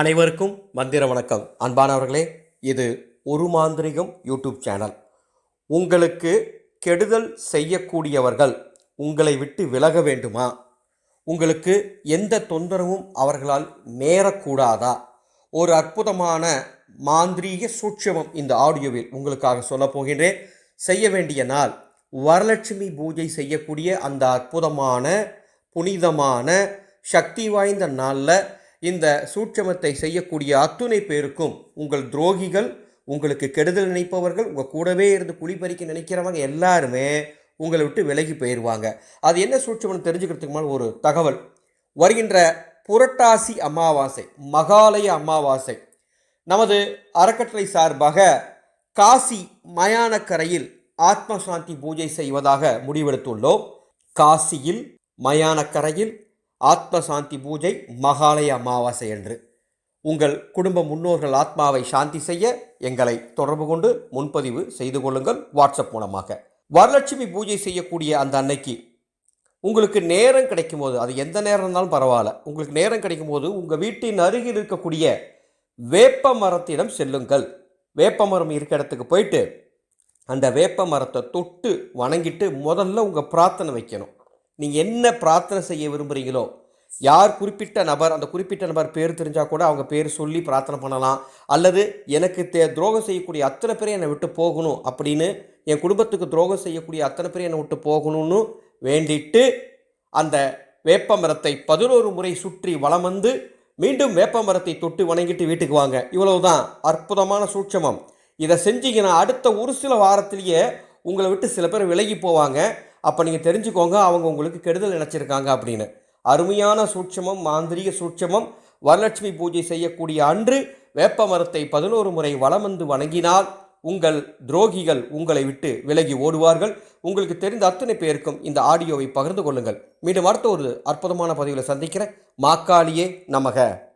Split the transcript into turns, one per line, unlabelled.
அனைவருக்கும் மந்திர வணக்கம். அன்பானவர்களே இது ஒரு மாந்திரிகம் யூடியூப் சேனல். உங்களுக்கு கெடுதல் செய்யக்கூடியவர்கள் உங்களை விட்டு விலக வேண்டுமா? உங்களுக்கு எந்த தொந்தரவும் அவர்களால் நேரக்கூடாதா? ஒரு அற்புதமான மாந்திரீக சூட்சமம் இந்த ஆடியோவில் உங்களுக்காக சொல்லப் போகின்றேன். செய்ய வேண்டிய நாள் வரலட்சுமி பூஜை செய்யக்கூடிய அந்த அற்புதமான புனிதமான சக்தி வாய்ந்த நாளில் இந்த சூட்சமத்தை செய்யக்கூடிய அத்துணை பேருக்கும் உங்கள் துரோகிகள் உங்களுக்கு கெடுதல் நினைப்பவர்கள் உங்கள் கூடவே இருந்து குழிப்பறிக்க நினைக்கிறவங்க எல்லாருமே உங்களை விட்டு விலகி போயிடுவாங்க அது என்ன சூட்சமம் தெரிஞ்சுக்கிறதுக்கு மேலே ஒரு தகவல். வருகின்ற புரட்டாசி அமாவாசை மகாலய அமாவாசை நமது அறக்கட்டளை சார்பாக காசி மயானக்கரையில் ஆத்ம சாந்தி பூஜை செய்வதாக முடிவெடுத்துள்ளோம். காசியில் மயானக்கரையில் ஆத்ம சாந்தி பூஜை மகாலய அமாவாசை என்று. உங்கள் குடும்ப முன்னோர்கள் ஆத்மாவை சாந்தி செய்ய எங்களை தொடர்பு கொண்டு முன்பதிவு செய்து கொள்ளுங்கள் வாட்ஸ்அப் மூலமாக. வரலட்சுமி பூஜை செய்யக்கூடிய அந்த அன்னைக்கு உங்களுக்கு நேரம் கிடைக்கும் போது அது எந்த நேரம் இருந்தாலும் பரவாயில்ல உங்களுக்கு நேரம் கிடைக்கும் போது உங்கள் வீட்டின் அருகில் இருக்கக்கூடிய வேப்ப மரத்திடம் செல்லுங்கள். வேப்ப மரம் இருக்க இடத்துக்கு போயிட்டு அந்த வேப்ப மரத்தை தொட்டு வணங்கிட்டு முதல்ல உங்கள் பிரார்த்தனை வைக்கணும். நீங்கள் என்ன பிரார்த்தனை செய்ய விரும்புகிறீங்களோ யார் குறிப்பிட்ட நபர் அந்த குறிப்பிட்ட நபர் பேர் தெரிஞ்சால் கூட அவங்க பேர் சொல்லி பிரார்த்தனை பண்ணலாம். அல்லது எனக்கு தே துரோகம் செய்யக்கூடிய அத்தனை பேரையும் என்னை விட்டு போகணும் அப்படின்னு என் குடும்பத்துக்கு துரோகம் செய்யக்கூடிய அத்தனை பேரையும் என்னை விட்டு போகணும்னு வேண்டிட்டு அந்த வேப்ப மரத்தை பதினோரு முறை சுற்றி வலம் வந்து மீண்டும் வேப்ப மரத்தை தொட்டு வணங்கிட்டு வீட்டுக்கு வாங்க. இவ்வளவுதான் அற்புதமான சூட்சமம். இதை செஞ்சீங்கன்னா அடுத்த ஒரு சில வாரத்திலேயே உங்களை விட்டு சில பேர் விலகி போவாங்க. அப்போ நீங்கள் தெரிஞ்சுக்கோங்க அவங்க உங்களுக்கு கெடுதல் நினச்சிருக்காங்க அப்படின்னு. அருமையான சூட்சமம் மாந்திரிக சூட்சமம் வரலட்சுமி பூஜை செய்யக்கூடிய அன்று வேப்ப மரத்தை பதினோரு முறை வலம் வந்து வணங்கினால் உங்கள் துரோகிகள் உங்களை விட்டு விலகி ஓடுவார்கள். உங்களுக்கு தெரிந்த அத்தனை பேருக்கும் இந்த ஆடியோவை பகிர்ந்து கொள்ளுங்கள். மீண்டும் அடுத்த ஒரு அற்புதமான பதிவில் சந்திக்கிறேன். மாக்காளியே நமக.